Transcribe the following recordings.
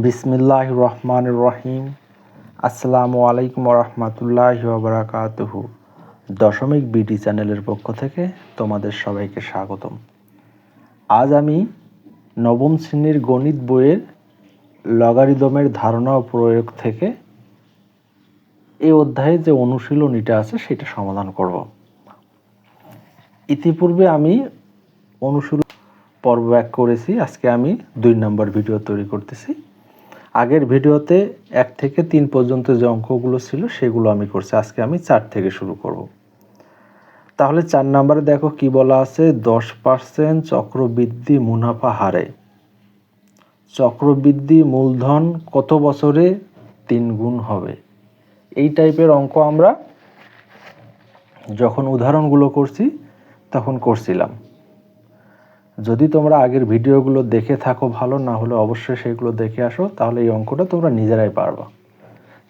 বিসমিল্লাহ রহমান রহিম। আসসালামু আলাইকুম রহমতুল্লাহ বারাকাতুহু। দশমিক বিডি চ্যানেলের পক্ষ থেকে তোমাদের সবাইকে স্বাগতম। আজ আমি নবম শ্রেণির গণিত বইয়ের লগারিদমের ধারণা ও প্রয়োগ থেকে এই অধ্যায়ে যে অনুশীলনীটা আছে সেটা সমাধান করব। ইতিপূর্বে আমি অনুশীলন পর্ব এক করেছি, আজকে আমি দুই নম্বর ভিডিও তৈরি করতেছি। আগের ভিডিওতে এক থেকে তিন পর্যন্ত যে অঙ্কগুলো ছিল সেগুলো আমি করছি। আজকে আমি চার থেকে শুরু করব। তাহলে চার নম্বরে দেখো কি বলা আছে? দশ পার্সেন্ট চক্রবৃদ্ধি মুনাফা হারে। চক্রবৃদ্ধি মূলধন কত বছরে? তিন গুণ হবে। এই টাইপের অঙ্ক আমরা যখন উদাহরণগুলো করছি, তখন করছিলাম। যদি তোমরা আগের ভিডিওগুলো দেখে থাকো ভালো, না হলে অবশ্যই সেগুলো দেখে আসো, তাহলে এই অঙ্কটা তোমরা নিজেরাই পারবা।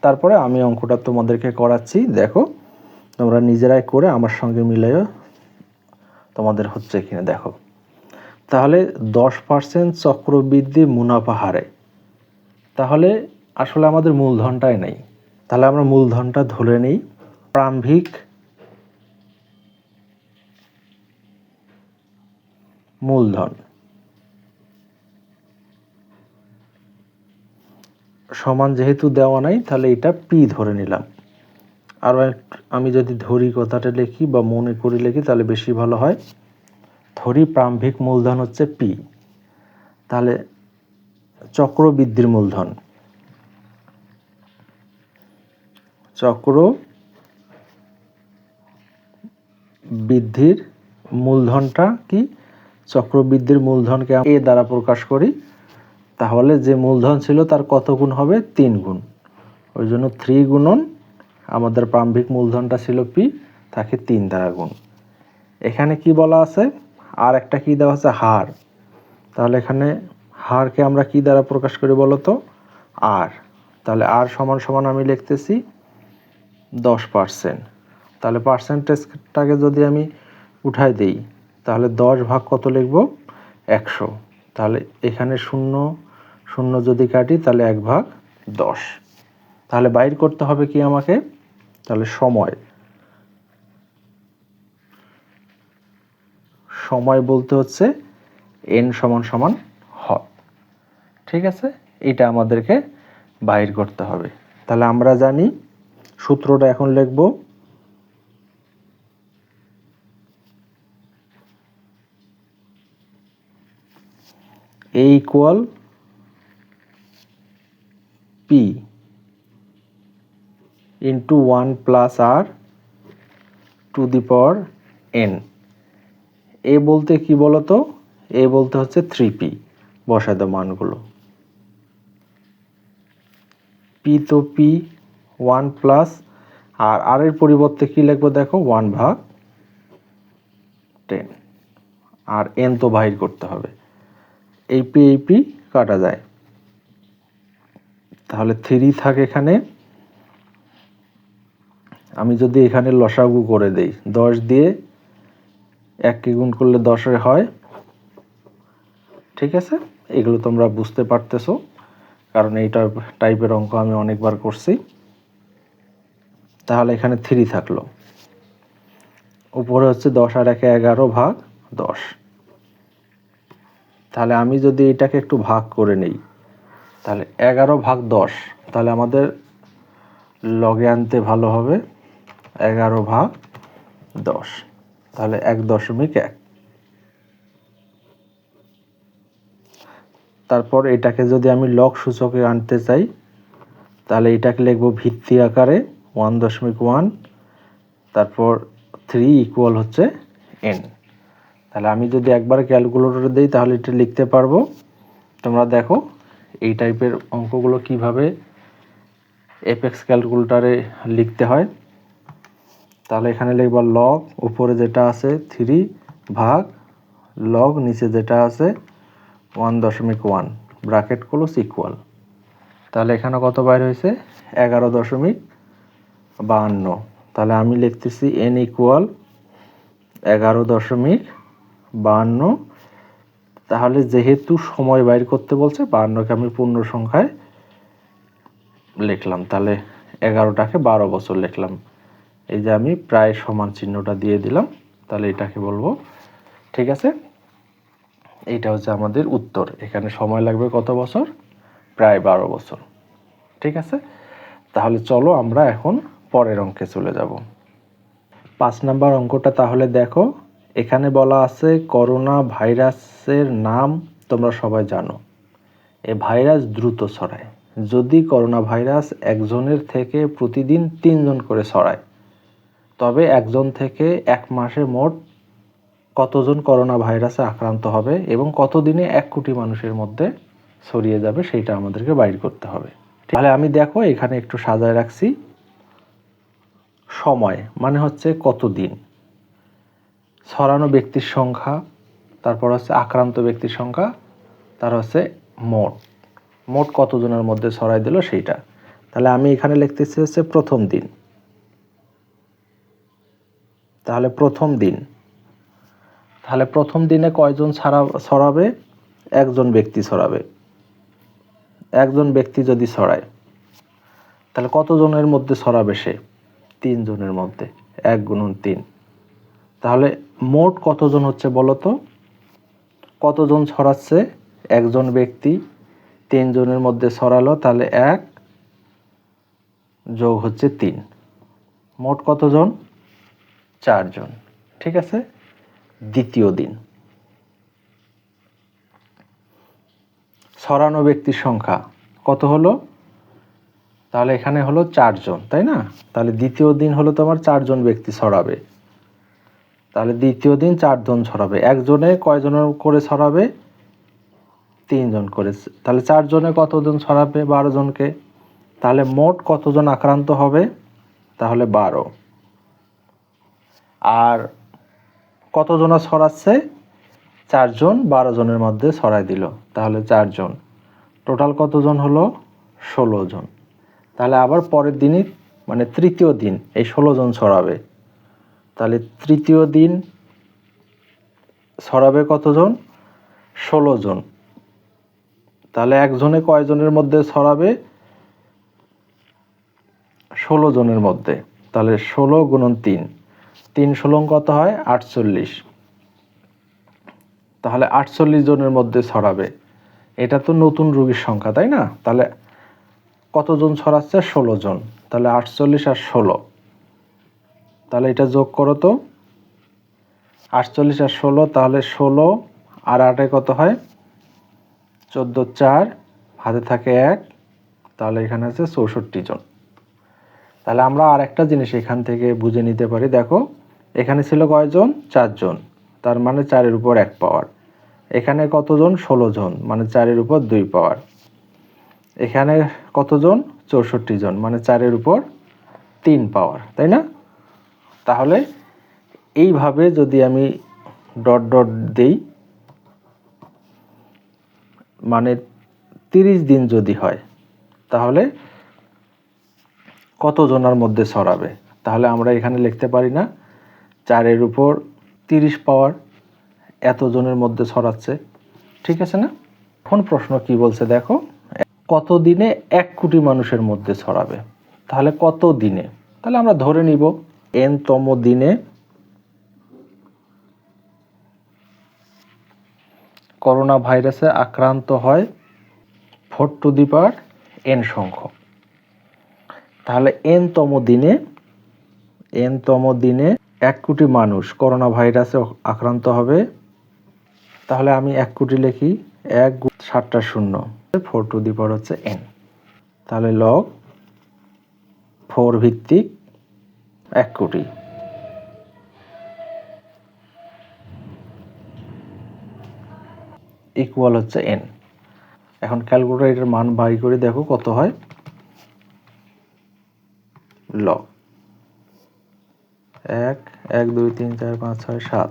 তারপরে আমি অঙ্কটা তোমাদেরকে করাচ্ছি, দেখো, তোমরা নিজেরাই করে আমার সঙ্গে মিলেও তোমাদের হচ্ছে কিনা দেখো। তাহলে দশ পার্সেন্ট চক্রবৃদ্ধি মুনাফা হারে। তাহলে আসলে আমাদের মূলধনটাই নেই। তাহলে আমরা মূলধনটা ধরে নিই। প্রারম্ভিক মূলধন। সমান যেহেতু দেওয়া নাই, তাহলে এটা পি ধরে নিলাম। আর আমি যদি ধরি কথাটা লিখি বা মনে করি লিখি, তাহলে বেশি ভালো হয়। ধরি প্রারম্ভিক মূলধন হচ্ছে পি তাহলে চক্রবৃদ্ধির মূলধন। চক্র বৃদ্ধির মূলধনটা কি? চক্রবৃদ্ধির মূলধনকে এ দ্বারা প্রকাশ করি, তাহলে যে মূলধন ছিল তার কত গুণ হবে? তিন গুণ। ওই জন্য থ্রি গুণন, আমাদের প্রারম্ভিক মূলধনটা ছিল পি, তাকে তিন দ্বারা গুণ। এখানে কি বলা আছে? আর একটা কি দেওয়া আছে? হার। তাহলে এখানে হারকে আমরা কি দ্বারা প্রকাশ করি বলো তো আর। তাহলে আর সমান সমান আমি লিখতেছি দশ পার্সেন্ট। তাহলে পার্সেন্টেজটাকে যদি আমি উঠাই দিই তাহলে দশ ভাগ কত লিখব? একশো। তাহলে এখানে শূন্য শূন্য যদি কাটি তাহলে এক ভাগ দশ। তাহলে বাইর করতে হবে কি আমাকে? তাহলে সময়। সময় বলতে হচ্ছে এন সমান সমান হ ঠিক আছে? এটা আমাদেরকে বাইর করতে হবে। তাহলে আমরা জানি সূত্রটা এখন লিখব a equal p into 1 plus r to the power n এ বলতে কি বলতো? এ বলতে হচ্ছে থ্রি পি বসায় দাও মানগুলো। পি তো পি ওয়ান প্লাস আর আর এর পরিবর্তে কি লিখব দেখো? ওয়ান ভাগ টেন আর এন তো বাহির করতে হবে। এই পি এই পি কাটা যায়। তাহলে থ্রি থাকে এখানে। আমি যদি এখানে লসাগু করে দেই, দশ দিয়ে এককে গুণ করলে দশের হয়। ঠিক আছে? এগুলো তোমরা বুঝতে পারতেছো, কারণ এইটা টাইপের অঙ্ক আমি অনেকবার করছি। তাহলে এখানে থ্রি থাকল। উপরে হচ্ছে দশ আর একে এগারো ভাগ দশ। তাহলে আমি যদি এটাকে একটু ভাগ করে নেই, তাহলে এগারো ভাগ দশ, তাহলে আমাদের লগে আনতে ভালো হবে এগারো ভাগ দশ, তাহলে এক দশমিক এক। তারপর এটাকে যদি আমি লক সূচকে আনতে চাই, তাহলে এটাকে লিখব ভিত্তি আকারে ওয়ান দশমিক ওয়ান, তারপর থ্রি ইকুয়াল হচ্ছে এন তাহলে আমি যদি একবার ক্যালকুলেটরে দিই, তাহলে এটা লিখতে পারব। তোমরা দেখো, এই টাইপের অঙ্কগুলো কীভাবে এপেক্স ক্যালকুলেটারে লিখতে হয়। তাহলে এখানে লিখবা লগ উপরে যেটা আছে থ্রি ভাগ লগ নিচে যেটা আছে ওয়ান দশমিক ওয়ান ব্রাকেট ক্লোজ ইকুয়াল তাহলে এখানে কত বাইর হয়েছে? এগারো দশমিক বাহান্ন। তাহলে আমি লিখতেছি এন ইকুয়াল এগারো দশমিক বাহান্ন। তাহলে যেহেতু সময় বাইর করতে বলছে, বাহান্নকে আমি পূর্ণ সংখ্যায় লিখলাম। তাহলে এগারোটাকে বারো বছর লিখলাম। এই যে আমি প্রায় সমান চিহ্নটা দিয়ে দিলাম, তাহলে এটাকে বলব। ঠিক আছে? এইটা হচ্ছে আমাদের উত্তর। এখানে সময় লাগবে কত বছর? প্রায় বারো বছর। ঠিক আছে? তাহলে চলো আমরা এখন পরের অঙ্কে চলে যাব। পাঁচ নাম্বার অঙ্কটা তাহলে দেখো। এখানে বলা আছে, করোনা ভাইরাসের নাম তোমরা সবাই জানো। এ ভাইরাস দ্রুত ছড়ায়। যদি করোনা ভাইরাস একজনের থেকে প্রতিদিন তিনজন করে ছড়ায়, তবে একজন থেকে এক মাসে মোট কতজন করোনা ভাইরাসে আক্রান্ত হবে এবং কতদিনে এক কোটি মানুষের মধ্যে ছড়িয়ে যাবে সেটা আমাদেরকে বাইর করতে হবে। তাহলে আমি দেখো, এখানে একটু সাজায় রাখছি। সময় মানে হচ্ছে কতদিন? ছড়ানো ব্যক্তির সংখ্যা, তারপর হচ্ছে আক্রান্ত ব্যক্তির সংখ্যা, তার হচ্ছে মোট। মোট কতজনের মধ্যে ছড়াই দিল সেইটা। তাহলে আমি এখানে লিখতেছি হচ্ছে প্রথম দিন। তাহলে প্রথম দিন। তাহলে প্রথম দিনে কয়জন ছাড়া, ছড়াবে? একজন ব্যক্তি ছড়াবে। একজন ব্যক্তি যদি ছড়ায়, তাহলে কতজনের মধ্যে ছড়াবে সে? তিনজনের মধ্যে। এক গুণন তিন। তাহলে মোট কতজন হচ্ছে বলো তো কতজন ছড়াচ্ছে? একজন ব্যক্তি তিনজনের মধ্যে ছড়ালো, তাহলে এক যোগ হচ্ছে তিন। মোট কতজন? চারজন। ঠিক আছে? দ্বিতীয় দিন। ছড়ানো ব্যক্তির সংখ্যা কত হলো? তাহলে এখানে হলো চারজন, তাই না? তাহলে দ্বিতীয় দিন হলো তোমার চারজন ব্যক্তি ছড়াবে। তাহলে দ্বিতীয় দিন চারজন ছড়াবে। একজনে কয়জনের করে ছড়াবে? তিনজন করে। তাহলে চারজনে কতজন ছড়াবে? বারো জনকে। তাহলে মোট কতজন আক্রান্ত হবে? তাহলে বারো। আর কতজনা ছড়াচ্ছে? চারজন বারো জনের মধ্যে ছড়াই দিল। তাহলে চারজন। টোটাল কতজন হলো? ষোলো জন। তাহলে আবার পরের দিনই মানে তৃতীয় দিন, এই ষোলো জন ছড়াবে। তাহলে তৃতীয় দিন ছড়াবে কতজন? ষোলো জন। তাহলে একজনে কয়জনের মধ্যে ছড়াবে ষোলো জনের মধ্যে। তাহলে ষোলো গুণন তিন। তিন ষোলো কত হয়? আটচল্লিশ। তাহলে আটচল্লিশ জনের মধ্যে ছড়াবে এটা তো নতুন রোগীর সংখ্যা, তাই না? তাহলে কতজন ছড়াচ্ছে ষোলো জন। তাহলে আটচল্লিশ আর ষোলো। তাহলে এটা যোগ করো তো। আটচল্লিশ আর ষোলো, তাহলে ষোলো, আর আটে কত হয়? চোদ্দ চার, হাতে থাকে এক, তাহলে এখানে আছে চৌষট্টি জন। তাহলে আমরা আর একটা জিনিস এখান থেকে বুঝে নিতে পারি। দেখো, এখানে ছিল কয়জন চারজন তার মানে চারের উপর এক পাওয়ার। এখানে কতজন ষোলো জন। মানে চারের উপর দুই পাওয়ার। এখানে কতজন চৌষট্টি জন। মানে চারের উপর তিন পাওয়ার। তাই না? তাহলে এইভাবে যদি আমি ডট ডট দেই মানে তিরিশ দিন যদি হয়, তাহলে কত জনের মধ্যে ছড়াবে? তাহলে আমরা এখানে লিখতে পারি না, চারের উপর তিরিশ পাওয়ার এতজনের মধ্যে ছড়াচ্ছে। ঠিক আছে না? এখন প্রশ্ন কি বলছে দেখো, কত দিনে এক কোটি মানুষের মধ্যে ছড়াবে? তাহলে কত দিনে? তাহলে আমরা ধরে নিব এন তম দিনে করোনা ভাইরাসে আক্রান্ত হয় four to the power n সংখ্যক তাহলে এন তম দিনে এন তম দিনে এক কোটি মানুষ করোনা ভাইরাসে আক্রান্ত হবে। তাহলে আমি এক কোটি লিখি, এক সাতটা শূন্য। ফোর টু দি পাওয়ার হচ্ছে এন। তাহলে লগ ফোর ভিত্তিক এক কোটি। ইকুয়াল হচ্ছে এন এখন ক্যালকুলেটরের মান বাই করে দেখো কত হয়? লগ এক এক, দুই, তিন, চার, পাঁচ, ছয়, সাত।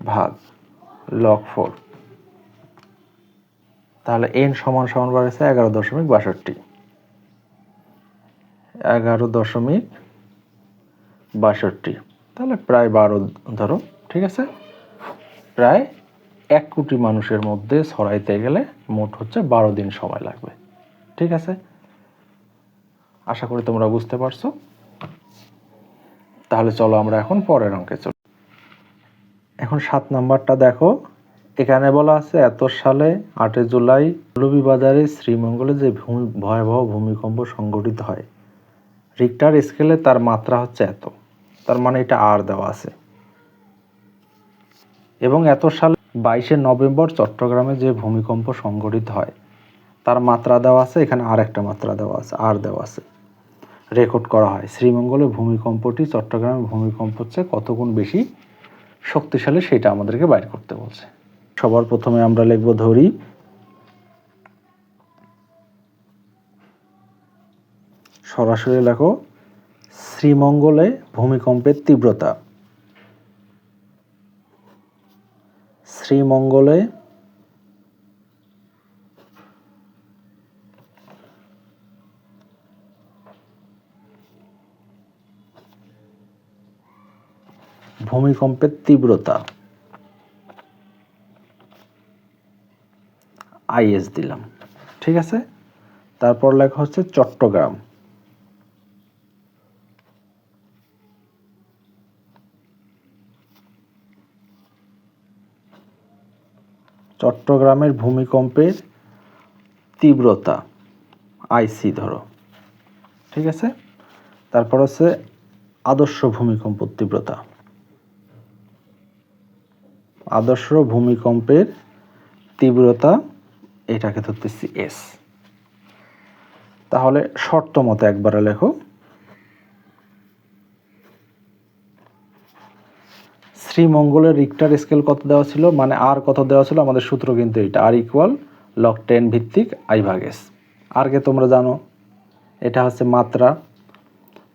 ভাগ। লক ফোর তাহলে এন সমান সমান বাড়েছে এগারো দশমিক বাষট্টি। এগারো দশমিক বাষট্টি। তাহলে প্রায় বারো, ধরো, ঠিক আছে? প্রায় এক কোটি মানুষের মধ্যে ছড়াইতে গেলে মোট হচ্ছে বারো দিন সময় লাগবে। ঠিক আছে? আশা করি তোমরা বুঝতে পারছ। তাহলে চলো আমরা এখন পরের অঙ্কে চলি। এখন সাত নাম্বারটা দেখো। এখানে বলা আছে, এত সালে আটই জুলাই বাজারে শ্রীমঙ্গলে যে ভূমি ভয়াবহ ভূমিকম্প সংঘটিত হয়। রিক্টার স্কেলে তার মাত্রা হচ্ছে এত। তার মানে এটা আর দেওয়া আছে। এবং এত সালে বাইশে নভেম্বর চট্টগ্রামে যে ভূমিকম্প সংঘটিত হয়, তার মাত্রা দেওয়া আছে, এখানে আর একটা মাত্রা দেওয়া আছে আর দেওয়া আছে। রেকর্ড করা হয়। শ্রীমঙ্গলে ভূমিকম্পটি চট্টগ্রামে ভূমিকম্প হচ্ছে কতগুণ বেশি শক্তিশালী সেটা আমাদেরকে বাইর করতে বলছে। সবার প্রথমে আমরা লিখব ধরি সরাসরি লেখো, শ্রীমঙ্গলে ভূমিকম্পের তীব্রতা। শ্রীমঙ্গলে ভূমিকম্পের তীব্রতা। আইএস দিলাম। ঠিক আছে? তারপর লেখা হচ্ছে চট্টগ্রাম। চট্টগ্রামের ভূমিকম্পের তীব্রতা আইসি ধরো, ঠিক আছে? তারপর হচ্ছে আদর্শ ভূমিকম্প তীব্রতা। আদর্শ ভূমিকম্পের তীব্রতা এটাকে ধরতেছি এস তাহলে শর্ত মতো একবারে লেখো শ্রীমঙ্গলের রিক্টার স্কেল কত দেওয়া ছিল? মানে আর কত দেওয়া ছিল? আমাদের সূত্র কিন্তু এটা আর ইকুয়াল লক টেন ভিত্তিক আই ভাগ এস আরকে তোমরা জানো? এটা হচ্ছে মাত্রা।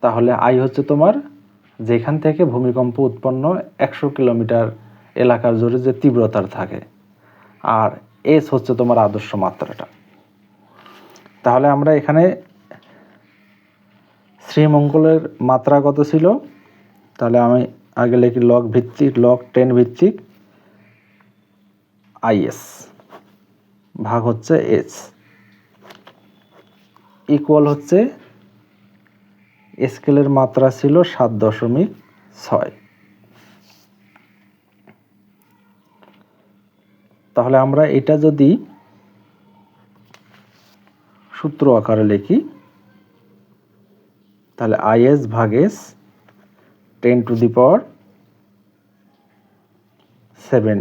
তাহলে আই হচ্ছে তোমার যেখান থেকে ভূমিকম্প উৎপন্ন একশো কিলোমিটার এলাকার জুড়ে যে তীব্রতার থাকে। আর এস হচ্ছে তোমার আদর্শ মাত্রাটা। তাহলে আমরা এখানে শ্রীমঙ্গলের মাত্রা কত ছিল? তাহলে আমি আগে লিখি লক ভিত্তিক লক টেন ভিত্তিক আইএস ভাগ হচ্ছে এস ইকুয়াল হচ্ছে স্কেলের মাত্রা ছিল সাত দশমিক ছয়। তাহলে আমরা এটা যদি সূত্র আকারে লিখি, তাহলে I S ভাগেস ten to the power seven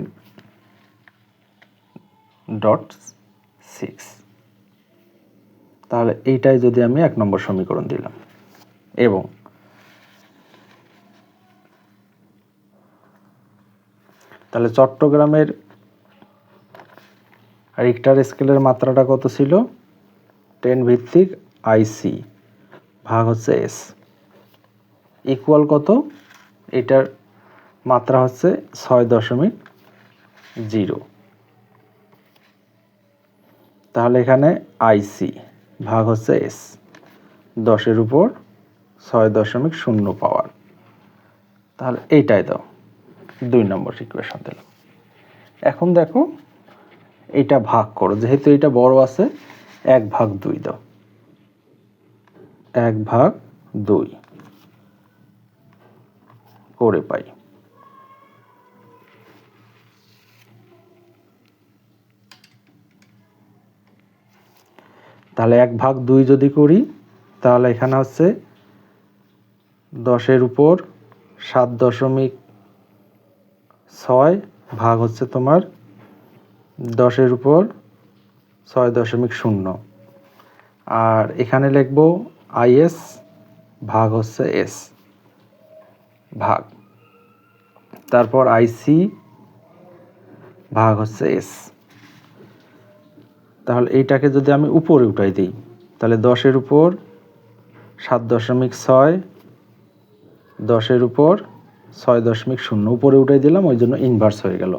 dot six তাহলে এইটাই যদি আমি এক নম্বর সমীকরণ দিলাম। এবং তাহলে চট্টগ্রামের রিক্টার স্কেলের মাত্রাটা কত ছিল? টেন ভিত্তিক আইসি ভাগ হচ্ছে এস ইকুয়াল কত? এটার মাত্রা হচ্ছে ছয় দশমিক জিরো। তাহলে এখানে আইসি ভাগ হচ্ছে এস দশের উপর ছয় দশমিক শূন্য পাওয়ার। তাহলে এইটাই দাও। দুই নম্বর ইকুয়েশন দিলাম এখন দেখো, এটা ভাগ করো। যেহেতু এটা বড় আছে, এক ভাগ দুই দাও। এক ভাগ দুই। করে পাই। তাহলে এক ভাগ দুই যদি করি, তাহলে এখানে হচ্ছে দশের উপর সাত দশমিক ছয় ভাগ হচ্ছে তোমার দশের উপর ছয় দশমিক শূন্য। আর এখানে লিখব আইএস ভাগ হচ্ছে এস ভাগ। তারপর আইসি ভাগ হচ্ছে এস। তাহলে এইটাকে যদি আমি উপরে উঠাই দিই, তাহলে দশের উপর সাত দশমিক ছয়, দশের উপর ছয় দশমিক শূন্য। উপরে উঠাই দিলাম, ওই জন্য ইনভার্স হয়ে গেল।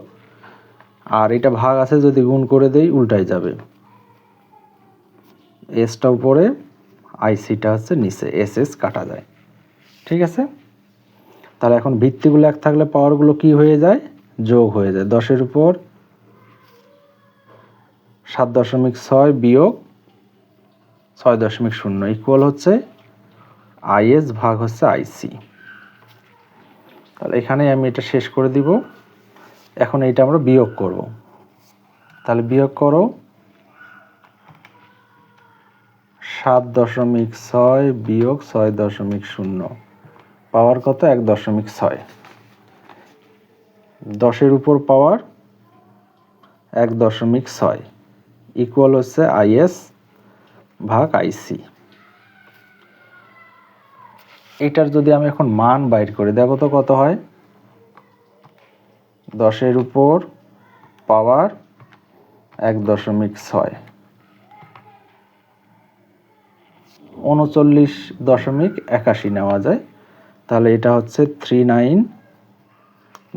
আর এটা ভাগ আছে যদি গুণ করে দেই, উল্টাই যাবে। এসটা উপরে আইসিটা হচ্ছে নিচে এস এস কাটা যায়। ঠিক আছে? তাহলে এখন ভিত্তিগুলো এক থাকলে পাওয়ারগুলো কি হয়ে যায়? যোগ হয়ে যায়। দশের উপর সাত দশমিক ছয় বিয়োগ ছয় দশমিক শূন্য ইকুয়াল হচ্ছে আইএস ভাগ হচ্ছে আইসি তাহলে এখানে আমি এটা শেষ করে দিব। এখন এইটা আমরা বিয়োগ করব। তাহলে বিয়োগ করো সাত দশমিক ছয় বিয়োগ ছয় দশমিক শূন্য। পাওয়ার কত? এক দশমিক ছয়। দশের উপর পাওয়ার এক দশমিক ছয়। ইকুয়াল হচ্ছে আইএস ভাগ আইসি এটার যদি আমি এখন মান বাইর করি দেখো তো কত হয়? দশের উপর পাওয়ার এক দশমিক ছয়। উনচল্লিশ দশমিক একাশি নেওয়া যায়। তাহলে এটা হচ্ছে থ্রি নাইন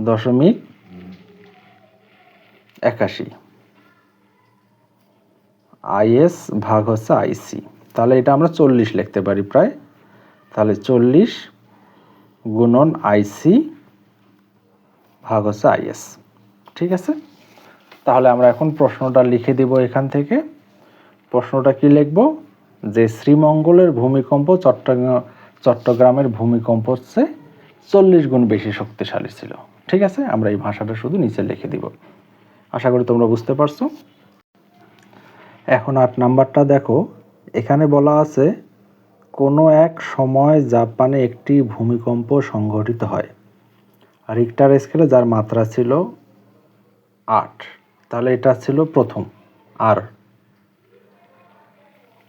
দশমিক একাশি। আইএস ভাগ হচ্ছে আইসি তাহলে এটা আমরা চল্লিশ লিখতে পারি প্রায়। তাহলে চল্লিশ গুণন আইসি ভাগ হচ্ছে আইএস ঠিক আছে? তাহলে আমরা এখন প্রশ্নটা লিখে দিব এখান থেকে। প্রশ্নটা কি লিখব? যে শ্রীমঙ্গলের ভূমিকম্প চট্টগ্রাম চট্টগ্রামের ভূমিকম্প হচ্ছে চল্লিশ গুণ বেশি শক্তিশালী ছিল। ঠিক আছে? আমরা এই ভাষাটা শুধু নিচে লিখে দিব। আশা করি তোমরা বুঝতে পারছ। এখন আট নাম্বারটা দেখো। এখানে বলা আছে, কোনো এক সময় জাপানে একটি ভূমিকম্প সংঘটিত হয়। আর রিক্টার স্কেলে যার মাত্রা ছিল আট। তাহলে এটা ছিল প্রথম আর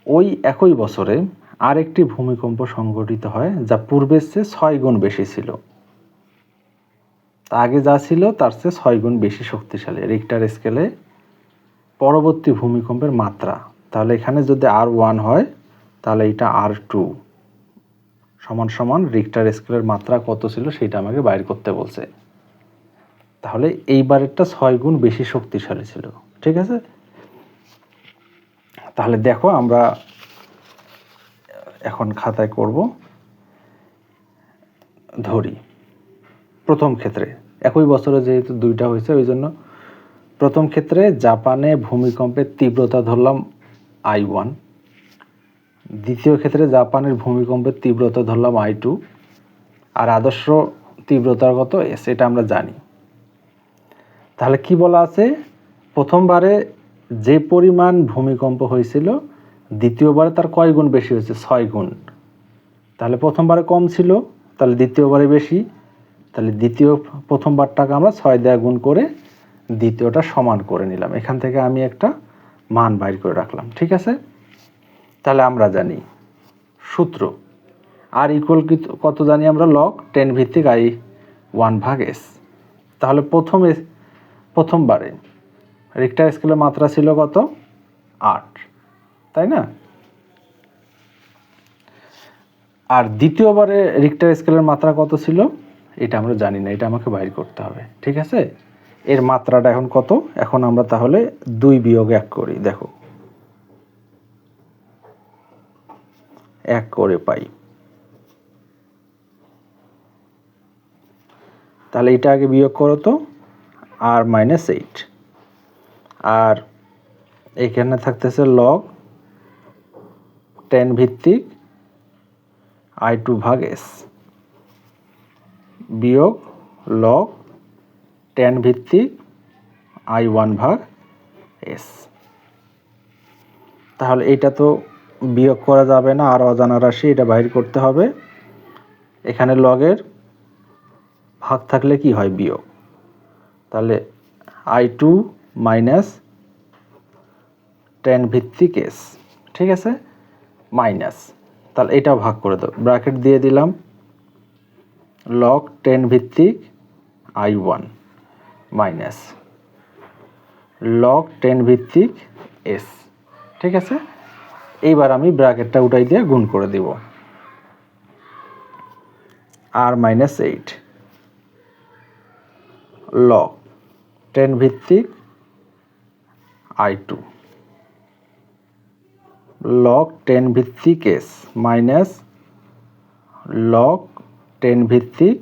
ওই একই বছরে আরেকটি ভূমিকম্প সংঘটিত হয়, যা পূর্বের চেয়ে ছয় গুণ বেশি ছিল। আগে যা ছিল, তার চেয়ে ছয় গুণ বেশি শক্তিশালী। রিক্টার স্কেলে পরবর্তী ভূমিকম্পের মাত্রা। তাহলে এখানে যদি আর ওয়ান হয়, তাহলে এটা আর টু সমান সমান রিক্টার স্কেলের মাত্রা কত ছিল, সেটা আমাকে বাইর করতে বলছে। তাহলে এইবারেরটা ছয় গুণ বেশি শক্তিশালী ছিল। ঠিক আছে? তাহলে দেখো, আমরা এখন খাতায় করব। ধরি। প্রথম ক্ষেত্রে, একই বছরে যেহেতু দুইটা হয়েছে, ওই জন্য প্রথম ক্ষেত্রে জাপানে ভূমিকম্পের তীব্রতা ধরলাম আই ওয়ান। দ্বিতীয় ক্ষেত্রে জাপানের ভূমিকম্পের তীব্রতা ধরলাম আই টু। আর আদর্শ তীব্রতার কত এস, এটা আমরা জানি। তাহলে কি বলা আছে? প্রথমবারে যে পরিমাণ ভূমিকম্প হয়েছিল দ্বিতীয়বারে তার কয় গুণ বেশি হয়েছে? ছয় গুণ। তাহলে প্রথমবারে কম ছিল, তাহলে দ্বিতীয়বারে বেশি। তাহলে দ্বিতীয় প্রথমবারটাকে আমরা ছয় দেয়া গুণ করে দ্বিতীয়টা সমান করে নিলাম। এখান থেকে আমি একটা মান বাইর করে রাখলাম, ঠিক আছে? তাহলে আমরা জানি, সূত্র। আর ইকুয়াল কত জানি আমরা? লক টেন ভিত্তিক আই ওয়ান ভাগ এস তাহলে প্রথমে প্রথমবারে রিক্টার স্কেলের মাত্রা ছিল কত? আট। তাই না? আর দ্বিতীয়বারে রিক্টার স্কেলের মাত্রা কত ছিল? এটা আমরা জানি না, এটা আমাকে বাইর করতে হবে, ঠিক আছে? এর মাত্রাটা এখন কত? এখন আমরা তাহলে দুই বিয়োগ এক করি, দেখো। এক করে পাই। তাহলে এটা আগে বিয়োগ করো তো, আর মাইনাস এইট আর এখানে থাকতেছে লগ টেন ভিত্তিক আই টু ভাগ এস বিয়োগ লগ টেন ভিত্তিক আই ওয়ান ভাগ এস তাহলে এটা তো বিয়োগ করা যাবে না, আর অজানা রাশি এটা বাইর করতে হবে। এখানে লগের ভাগ থাকলে কি হয় বিয়োগ? তাহলে আই টু মাইনাস টেন ভিত্তিক এস ঠিক আছে? মাইনাস। তাহলে এটাও ভাগ করে দাও। ব্র্যাকেট দিয়ে দিলাম। লগ টেন ভিত্তিক I one minus. Log ten ভিত্তিক এস। ঠিক আছে? এইবার আমি ব্র্যাকেটটা উঠাই দিয়ে গুণ করে দিব। আর মাইনাস এইট। লগ টেন ভিত্তিক আই টু। লগ টেন ভিত্তিক এস মাইনাস লগ টেন ভিত্তিক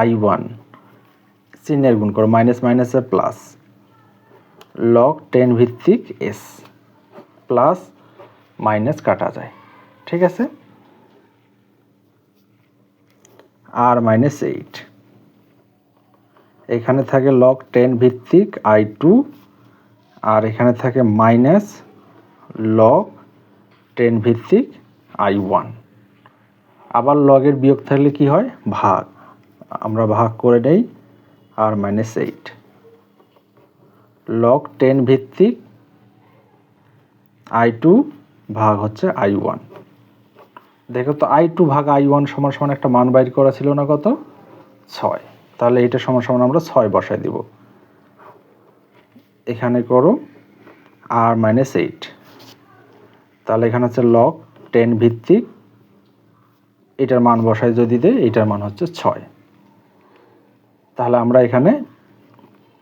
আই ওয়ান চিহ্নের গুণ করো মাইনাস মাইনাসে প্লাস লগ টেন ভিত্তিক এস প্লাস মাইনাস কাটা যায়। ঠিক আছে? আর মাইনাস এইট এখানে থাকে লগ টেন ভিত্তিক আই টু আর এখানে থাকে মাইনাস লগ টেন ভিত্তিক আই ওয়ান। আবার লগের বিয়োগ থাকলে কি হয়? ভাগ। আমরা ভাগ করে নেই, আর মাইনাস এইট লগ টেন ভিত্তিক আই টু ভাগ হচ্ছে আই ওয়ান। দেখো তো, আই টু ভাগ আই ওয়ান সমান সমান একটা মান বাইর করা ছিল না কত? ছয়। তাহলে এটা সমান সমান আমরা ছয় বসায় দিব। এখানে করো, আর মাইনাস এইট তাহলে এখানে হচ্ছে লক টেন ভিত্তিক। এটার মান বসাই যদি দেয় এটার মান হচ্ছে ছয়। তাহলে আমরা এখানে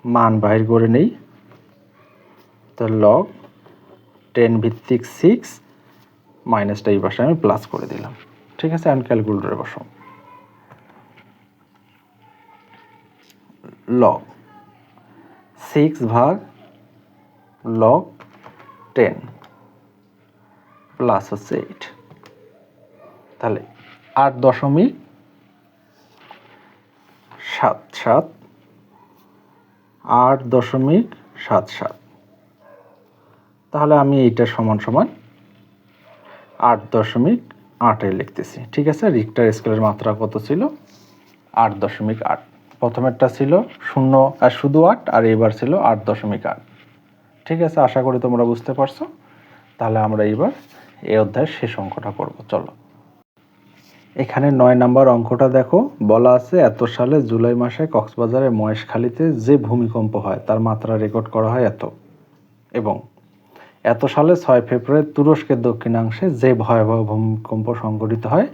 মান বাহির করে নেই। তো লগ টেন ভিত্তিক সিক্স মাইনাসটা এই পাশে আমি প্লাস করে দিলাম। ঠিক আছে? অ্যান্ড ক্যালকুলেটরে বসো। লগ সিক্স ভাগ লগ টেন প্লাস হচ্ছে এইট তাহলে আট দশমিক সাত সাত, আট দশমিক সাত সাত। তাহলে আমি এইটা সমান সমান আট দশমিক আটে লিখতেছি। ঠিক আছে? রিক্টার স্কেলের মাত্রা কত ছিল? আট দশমিক আট। প্রথমেরটা ছিল শূন্য আর শুধু আট, আর এবার ছিল আট দশমিক আট। ঠিক আছে? আশা করি তোমরা বুঝতে পারছ। তাহলে আমরা এবার এই অধ্যায়ের শেষ অঙ্কটা করব চলো। এখানে নয় নাম্বার অঙ্কটা দেখো, বলা আছে, এত সালে জুলাই মাসে কক্সবাজারের মহেশখালীতে যে ভূমিকম্প হয়, তার মাত্রা রেকর্ড করা হয় এত। এবং এত সালে ছয় ফেব্রুয়ারি তুরস্কের দক্ষিণাংশে যে ভয়াবহ ভূমিকম্প সংঘটিত হয়,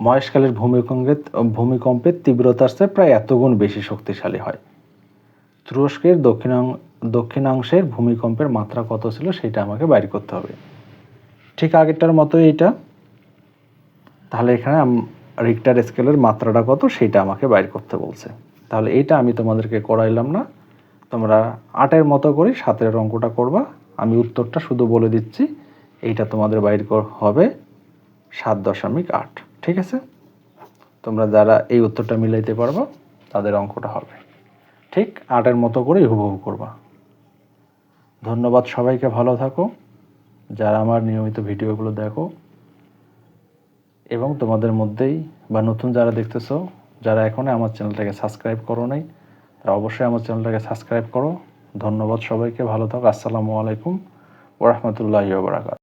মহেশখালীর ভূমিকম্পের ভূমিকম্পের তীব্রতার চেয়ে প্রায় এতগুণ বেশি শক্তিশালী হয়। তুরস্কের দক্ষিণাং, দক্ষিণাংশের ভূমিকম্পের মাত্রা কত ছিল, সেটা আমাকে বাইর করতে হবে। ঠিক আগেরটার মতো এইটা। তাহলে এখানে রিক্টার স্কেলের মাত্রাটা কত সেটা আমাকে বাইর করতে বলছে। তাহলে এইটা আমি তোমাদেরকে করাইলাম না। তোমরা আটের মতো করে সাতের অঙ্কটা করবা। আমি উত্তরটা শুধু বলে দিচ্ছি, এইটা তোমাদের বাইর হবে সাত দশমিক আট। ঠিক আছে? তোমরা যারা এই উত্তরটা মিলাইতে পারবা, তাদের অঙ্কটা হবে। ঠিক আটের মতো করেই হুবহু করবা। ধন্যবাদ সবাইকে, ভালো থাকো। যারা আমার নিয়মিত ভিডিওগুলো দেখো এবং তোমাদের মধ্যেই বা নতুন যারা দেখতেছো, যারা এখনও আমার চ্যানেলটাকে সাবস্ক্রাইব করো নাই, তারা অবশ্যই আমার চ্যানেলটাকে সাবস্ক্রাইব করো। ধন্যবাদ সবাইকে, ভালো থাকো, আসসালামু আলাইকুম ওরহমতুল্লাহ বারাকাত